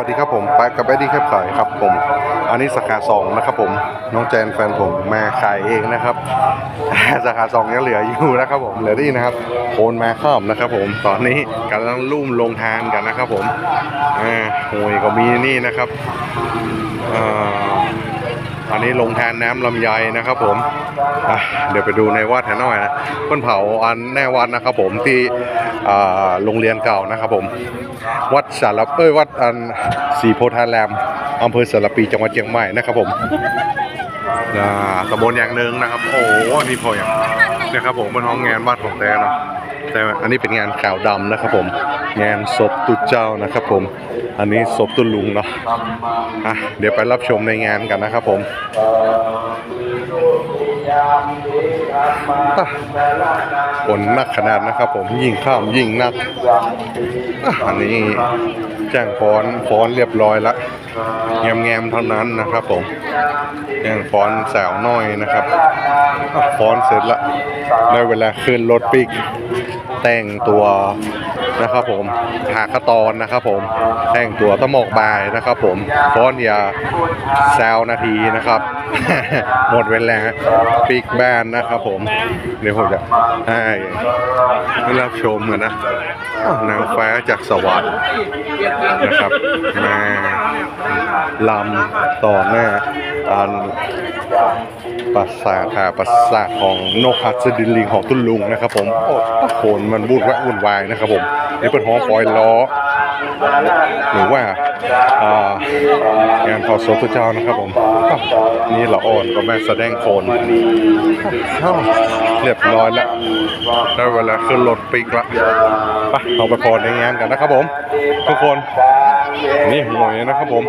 วัสดีครับผมไปกับแบดดี้แคบขายครับผม อันนี้สาขาสองนะครับผม น้องแจนแฟนผมมาขายเองนะครับสาขาสองยังเหลืออยู่นะครับผมเหลือที่นะครับโคนมาข้ามนะครับผมตอนนี้กำลังลุ่มลงทานกันนะครับผมอ่าโอยก็มีนี่นะครับอ่า อันนี้ลงแทนน้ำลำไยนะครับผมเดี๋ยวไปดูในวัดแถวหน่อยนะเพื่อนเผาอันแน่วัดนะครับผมที่โรงเรียนเก่านะครับผมวัดสารเอ้ยวัดอันศรีโพธารามอำเภอสารปีจังหวัดเชียงใหม่นะครับผมตำบลอย่างหนึ่งนะครับ โอ้โหนี่พออย่างนะครับผมเป็นห้องงานวัดของแท้เนาะ แต่อันนี้เป็นงานขาวดำนะครับผม งานศพตุเจ้านะครับผม อันนี้ศพตุลุงเนาะอะเดี๋ยวไปรับชมในงานกันนะครับผมอะฝนนักขนาดนะครับผมยิ่งข้ามยิ่งนัก อันนี้แจ้งฟ้อนฟ้อนเรียบร้อยละแงมๆเท่านั้นนะครับผมแจ้งฟ้อนสาวน้อยนะครับฟ้อนเสร็จละได้เวลาขึ้นรถปิก แต่งตัวนะครับผมหากระตอนนะครับผมแต่งตัวตะหมอกบายนะครับผมฟ้อนยาแซวนาทีนะครับ หมดเวลาปิกแบนนะครับผม เดี๋ยวผมจะให้รับชมกันนะนางฟ้าจากสวรรค์นะครับมาลำต่อหน้าอัน ปราสาทาปราสาทของนกฮัตสดินลิงของตุนลุงนะครับผมโอ้โหมันวุ่นวายวุ่นวายนะครับผมนี่เป็นห้องปลอยล้อ หรือว่าอ่างานพอโซตุเจ้านะครับผมนี่ละอ่อนก็แม่แสดงโคนเรียบร้อยแล้วได้เวลาขึ้นรถปิกละไปเราไปพอในงานกันนะครับผม ทุกคน นี่หวยนะครับผม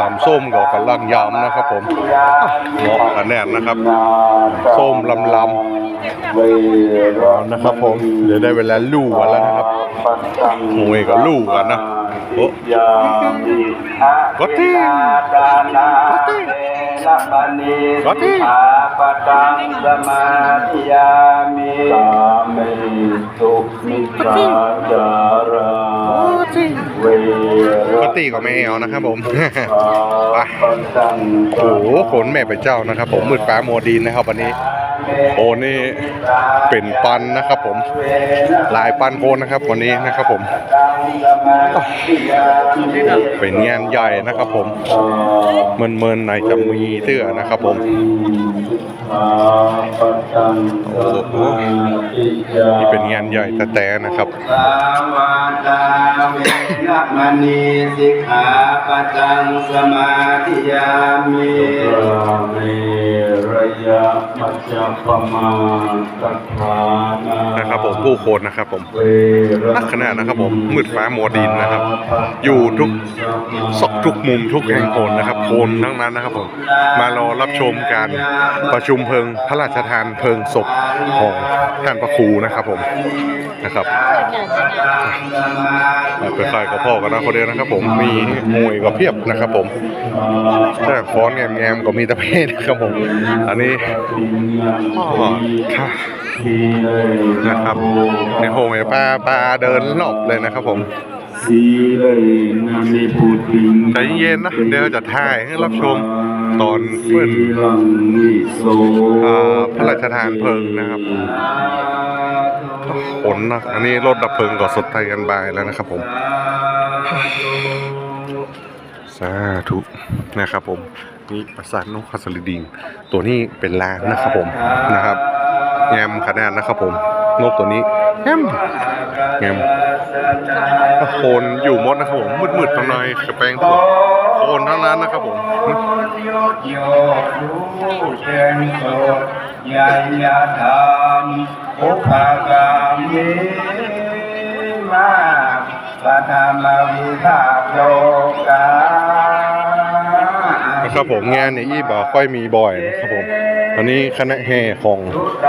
ตำส้มกับกำลังยำนะครับผมเหมาะกันแน่นะครับ ส้มลำลำเอานะครับผมเดี๋ยวได้เวลาลู่กันแล้วนะครับหวยก็ลู่กันนะโอ้ยามิก็ที่ดานาเตละมณีก็ที่อาปตังสมาธิยามิสามิสุมิตราจารา เวรก็ตีก็ไม่เอานะครับผม ไปโอ้โหขนแม่ไปเจ้านะครับ ผมมืดฟ้าโมดินนะครับวันนี้โอ้นี่เป็นปันนะครับผม หลายปันโคนนะครับวันนี้นะครับผม เป็นงานใหญ่นะครับผมเมินเมินในจะมีเตื้อนะครับผมอาปตังสมาธิยานี่เป็นงานใหญ่แต่แต่นะครับ สาวาตาเวรมณีสิกขาปตังสมาธิยามิราเมระยะมัจจปมาตัฏฐานานะครับผมผู้คนนะครับผมเวรนักขนาดนะครับผมมืดฟ้ามัวดินนะครับ อยู่ทุกซอกทุกมุมทุกแห่งโคนนะครับโคนทั้งนั้นนะครับผมมารอรับชมการประชุมเพลิงพระราชทานเพลิงศพของท่านพระครูนะครับผมนะครับไปขายกับพ่อกันนะคนเดียวนะครับ ผมมีมวยก็เพียบนะครับผมแต่ฟ้อนแงมๆก็มีตะเพศนะครับผม อันนี้อ๋อค่ะนะครับในโฮมเนี่ยป้าป้าเดินรอบเลยนะครับผมสีเลยนามิพุติงใจเย็นนะเดี๋ยวจะถ่ายให้รับชม ตอนเพื่อนพระราชทานเพลิงนะครับขนนะอันนี้รถดับเพลิงก็สดไทยกันบายแล้วนะครับผม สาธุนะครับผมนี่ประสาทนกขัสลิดิง ตัวนี้เป็นล้านนะครับผมนะครับแงมขนาดนะครับผม นกตัวนี้แงมแงมโคนอยู่มดนะครับผมมืดๆตรงในกระแปลงทั่ว โคนทั้งนั้นนะครับผมโยดูเชนโสยายาธรรมอุปกามิมาปะธรรมวิภาคโลกานะครับผมงานเนี่ยยี่บ่ค่อยมีบ่อยนะครับผมอันนี้คณะแห่ของ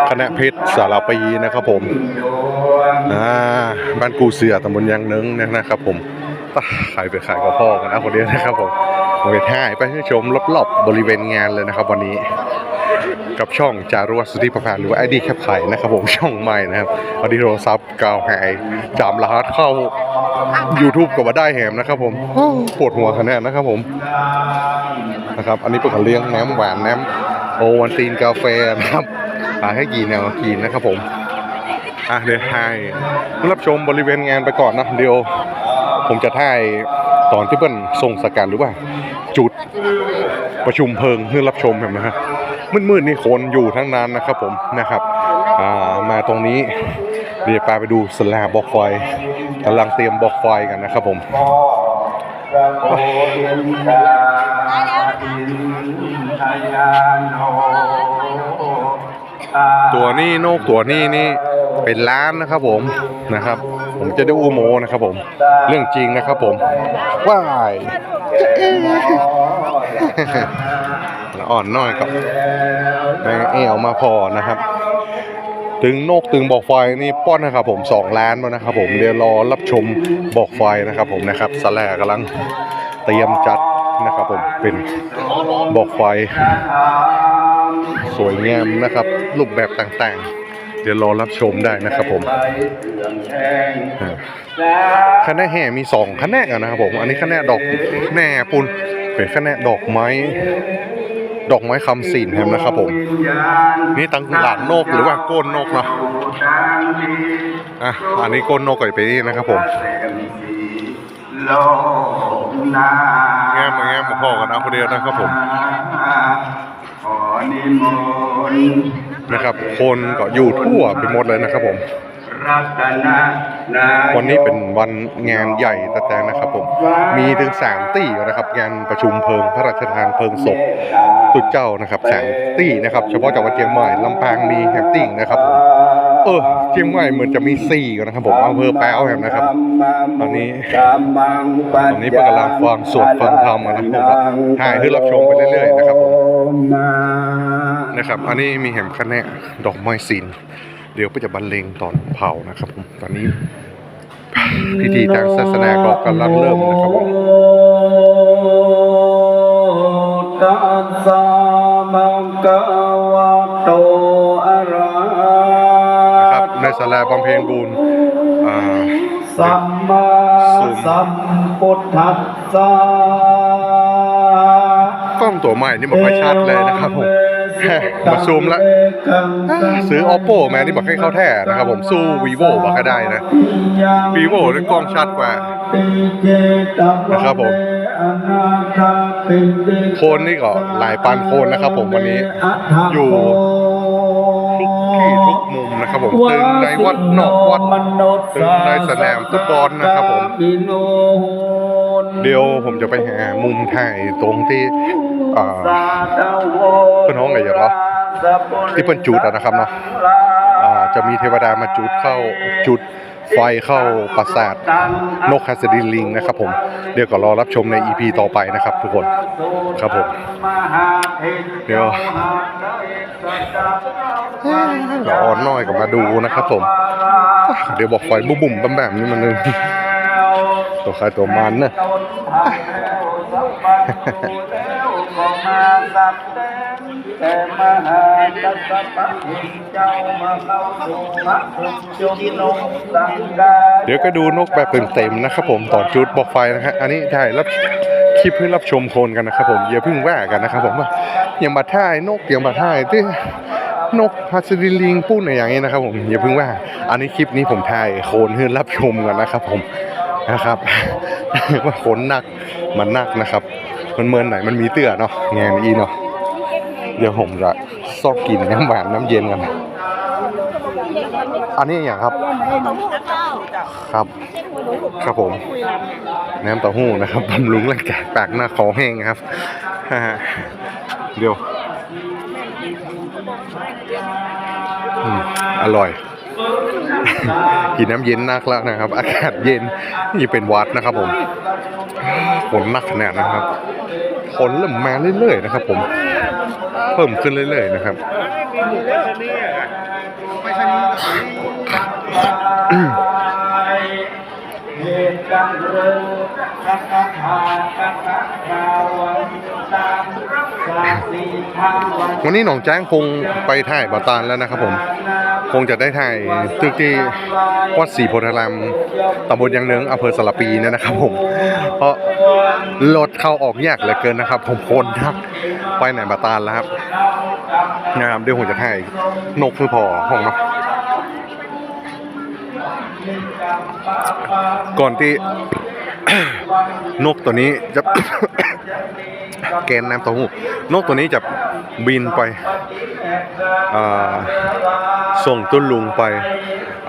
คณะเพชรสารปีนะครับผมอ่าบ้านกูเสือตำบลยางเนึงนะครับผม ขายไปขายกับพ่อกันนะคนเดียวนะครับผมผมไปถ่าไปให้ชมรอบๆบริเวณงานเลยนะครับ วันนี้กับช่องจารุวัสุทธิประพานหรือว่าไอดีแคปไข่นะครับผมช่องใหม่นะครับพอดีโทรศัพท์กาวหายจามรหัสเข้า YouTube ก็มาได้แหมนะครับผมปวดหัวคะแนนนะครับผมนะครับ อันนี้เป็นการเลี้ยงน้ำหวานน้ำโอวันตีนกาแฟนะครับขายให้กี่แนวกินนะครับผมอะเดี๋ยวให้รับชมบริเวณงานไปก่อนนะเดี๋ยว ผมจะถ่ายตอนที่เปิ้นส่งสกัดหรือว่า จุดประชุมเพลิงเพื่อรับชมแบบนะฮะมืดๆนี่คนอยู่ทั้งนั้นนะครับผมนะครับามาตรงนี้เดี๋ยวปาไปดูสลาบอกไฟกำลังเตรียมบอกไฟกันนะครับผมตัวนี้นกตัวนี้นี่เป็นล้านนะครับผมนะครับ ผมจะได้อูโมนะครับผม เรื่องจริงนะครับผมว้ายละอ่อนน้อยกับแมงเอวมาพอนะครับ ถึงนกตึงบอกไฟนี่ป้อนนะครับผมสองล้านแล้วนะครับผมเดี๋ยวรอรับชมบอกไฟนะครับผมนะครับสแลกำลังเตรียมจัดนะครับผมเป็นบอกไฟ สวยงามนะครับ รูปแบบต่างๆ เดี๋ยวรอรับชมได้นะครับผม อ่าคณะแห่มีสองคะอะนนะครับผม อันนี้คณะดอกแหน่ปุนเป็นคณะดอกไม้ ดอกไม้คำสินแฮมนะครับผม นี่ตังหลังนกหรือว่าก้นนกเนาะอะอันนี้ก้นนกก่อนไปนี่นะครับผมแง้มาแง้มาพ่อกันเอาคนเดียวนะครับผมนะครับ คนก็อยู่ทั่วไปหมดเลยนะครับผม วันนี้เป็นวันงานใหญ่ตะแตงนะครับผม มีถึงสามตี้นะครับงานประชุมเพลิงพระราชทานเพลิงศพตุดเจ้านะครับสามตี้นะครับ เฉพาะจังหวัดเชียงใหม่ลำปางมีแฮมติ้งนะครับผมเออเชียงใหม่เหมือนจะมีสี่ก่อนนะครับผมอำเภอแปวแฮมนะครับ ตอนนี้ตอนนี้เพิ่งกำลังฟังสวดฟังธรรมอะนะผมถ่ายให้รับชมไปเรื่อยๆนะครับผมนะครับ อันนี้มีแหมคะแนนดอกไม้สิน เดี๋ยวก็จะบรรเลงตอนเผานะครับผมตอนนี้พิธีทางศาสนาก็กำลังเริ่มนะครับผมตัสสะภะคะวะโตอะระนะครับในศาลาบำเพ็ญบุญอ่าสัมมาซูมสัมพุทธัสสะกล้องตัวใหม่นี่บอกไม่ชัดเลยนะครับผม มาซูมละซื้อ oppo มานี่บอกให้เข้าแท้นะครับผมสู้ vivo บอกก็ได้นะ vivo นี่กล้องชัดกว่านะครับผมโคนนี่ก็หลายพันโคนนะครับผมวันนี้อยู่ทุกที่ทุกมุมนะครับผมตึงในวัดนอกวัดตึงในสนามฟุตบอลนะครับผม เดี๋ยวผมจะไปหามุมถ่ายตรงที่อ่าเพิ่น้องไงอย่างวะที่เพิ่นจุดะนะครับเนาะอ่าจะมีเทวดามาจุดเข้าจุดไฟเข้าปราสาทนกฮัสดินลิงนะครับผม เดี๋ยวก็รอรับชมใน EP ต่อไปนะครับทุกคนครับผม เดี๋ยวเราอ่อนน้อยก็มาดูนะครับผม เดี๋ยวบอกไฟบุ่มๆแบบนี่มันนึง ตัวใครตัวมันนะแต่มหากัสสปะหิเจ้ามาเข้าสู่พระสุจุลงสังกาเดี๋ยวก็ดูนกแบบเต็มๆนะครับผมตอนจุดบอกไฟนะฮะอันนี้ถ่ายรับคลิปให้รับชมโคนกันนะครับผมอย่าเพิ่งว่ากันนะครับผมว่าอย่างบัดท่ายนกอย่างบัดท่ายที่นกฮัสดินลิงพูดในอย่างนี้นะครับผมอย่าเพิ่งว่า อันนี้คลิปนี้ผมถ่ายโคนให้รับชมกันนะครับผม นะครับว่าโคนหนักมันหนักนะครับ มันเมินไหนมันมีเตื้อเนาะงานนี้เนาะเดี๋ยวผมจะซอกกินน้ำหวานน้ำเย็นกัน อันนี้อย่างครับ ครับ ครับผม น้ำเต้าหู้นะครับบำรุงร่างกายปากหน้าคอแห้งครับ เดี๋ยวอร่อย กินน้ำเย็นนักแล้วนะครับ อากาศเย็นนี่เป็นหวัดนะครับผมฝนหนักขนาดนะครับฝนเริ่มมาเรื่อยๆนะครับ ผม เพิ่มขึ้นเรื่อยๆนะครับเหตุการณ์เริ่มกัตถากัตถาวันตังสัพสิทาวันวันนี้หนองแจ้งคงไปถ่ายบาตานแล้วนะครับผม คงจะได้ถ่ายตึกที่วัดศรีโพธารามตำบลยางเนิงอำเภอสระปีเนยนะครับผม เพราะรถเข้าออกยากเหลือเกินนะครับ ผมคนทักไปไหนบาตานแล้วครับนะครับเดี๋ยวผมจะถ่ายนกคือพอห้องเนาะก่อนที่นกตัวนี้จะแกนน้ำต้าหู้นกตัวนี้จะบินไป ส่งตุ้นลุงไป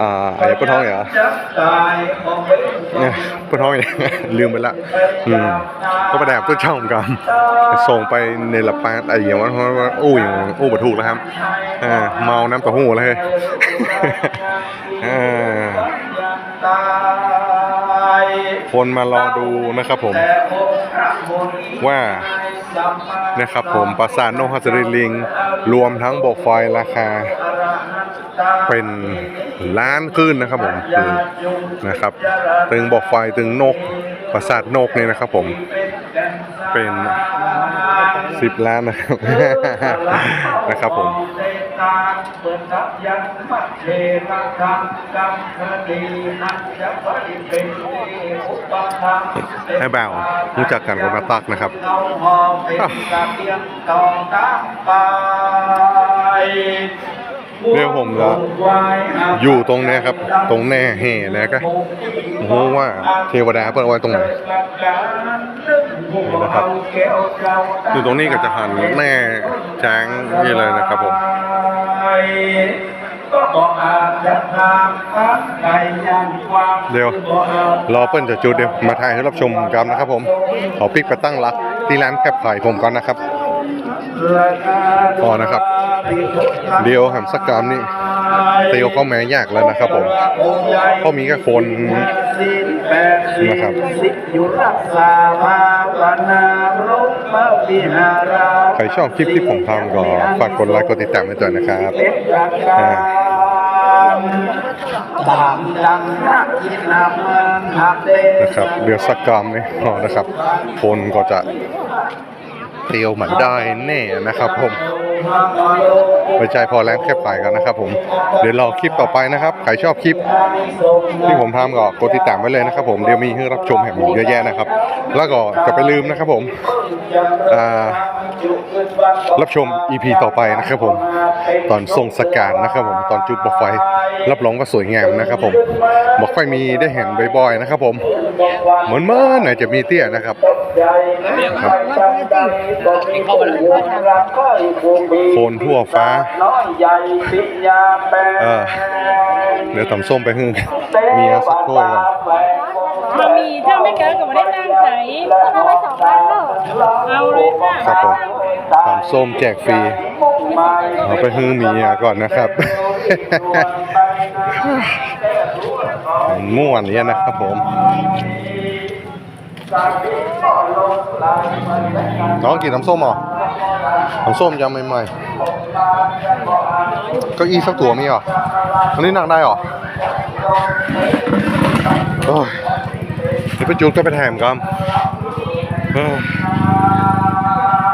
อ่าไอ้ปะท้องเหรอเนี่ยปะท้องเนี่ยลืมไปละอืมก็ไปแดบตัวเช่าเหมือนกันส่งไปในละปาดไอ้อย่างว่าว่าอู้อย่างอู้บถูกแล้วครับอ่าเมาน้ำเต้าหู้แล้วเฮ้ยอ่าคนมารอดูนะครับผม ว่า นะครับผมปราสาทนกฮัสริลิง รวมทั้งบอกไฟราคา เป็นล้านขึ้นนะครับผมนะครับตึงบอกไฟตึงนกปราสาทนกเนี่ยนะครับผมเป็นสิบล้านนะครับนะครับผม ให้บ่าวรู้จักกันกับมาตักนะครับเดี๋ยวผมจะอยู่ตรงเนี้ยครับ ตรงแน่แห่แล้วก็รู้ว่าเทวดาเปิดไว้ตรงไหนนี่นะครับอยู่ตรงนี้ก็จะหันแน่ช้างนี่เลยนะครับผม เดี๋ยวรอเปิ้ลจะจุดเดี๋ยวมาถ่ายให้รับชมกันนะครับผมขอปิกไปตั้งรักที่ร้านแคบไข่ผมก่อนนะครับพอนะครับ เดียวหมสักกรรมนี่เตียวข้าแม้ยากแล้วนะครับผมเพราะมีแค่คน นะครับอยู่รักษาภาวนารุปวิหาราใครชอบคลิปที่ผมทำก็ฝากกดไลค์กดติดตามให้ด้วยนะครับเล็กจากการตามดังนักคิดนำเงินหักเดนะครับเดี๋ยวสักกรรมนี่พอนะครับคนก็จะเตียวเหมือนได้แน่นะครับ ผมไปใจพอแล้วแคบไข่กันนะครับ ผมเดี๋ยวรอคลิปต่อไปนะครับใครชอบคลิป ที่ผมทำก็กดติดตามไว้เลยนะครับ ผมเดี๋ยวมีให้รับชมแห่งเยอะแยะนะครับ แล้วก็จะไปลืมนะครับ ผมอ่า รับชม EP ต่อไปนะครับผม ตอนทรงสการนะครับผมตอนจุดบอกไฟ รับรองว่าสวยงามนะครับผมบอกไฟมีได้เห็นบ่อยๆนะครับผมเหมือนเมื่อไหนจะมีเตี้ยนะครับครับโคนทั่วฟ้าเออเดี๋ยวตำส้มไปฮึ่งมียสักถ้วยก่อน มามีถ้าไม่เกินก็ไม่ได้ตั้งใจเอาไว้สองล้านแล้วเอาเลยค่ะครับผมตำส้มแจกฟรีเอาไปฮึ่งเมียก่อนนะครับ ม่วนเนี้ยนะครับผม น้องกินน้ำส้มเหรอน้ำส้มยำใหม่ๆเก็อีสักตัวมีเหรออันนี้นั่งได้เหรอ โอ้ยเดี๋ยว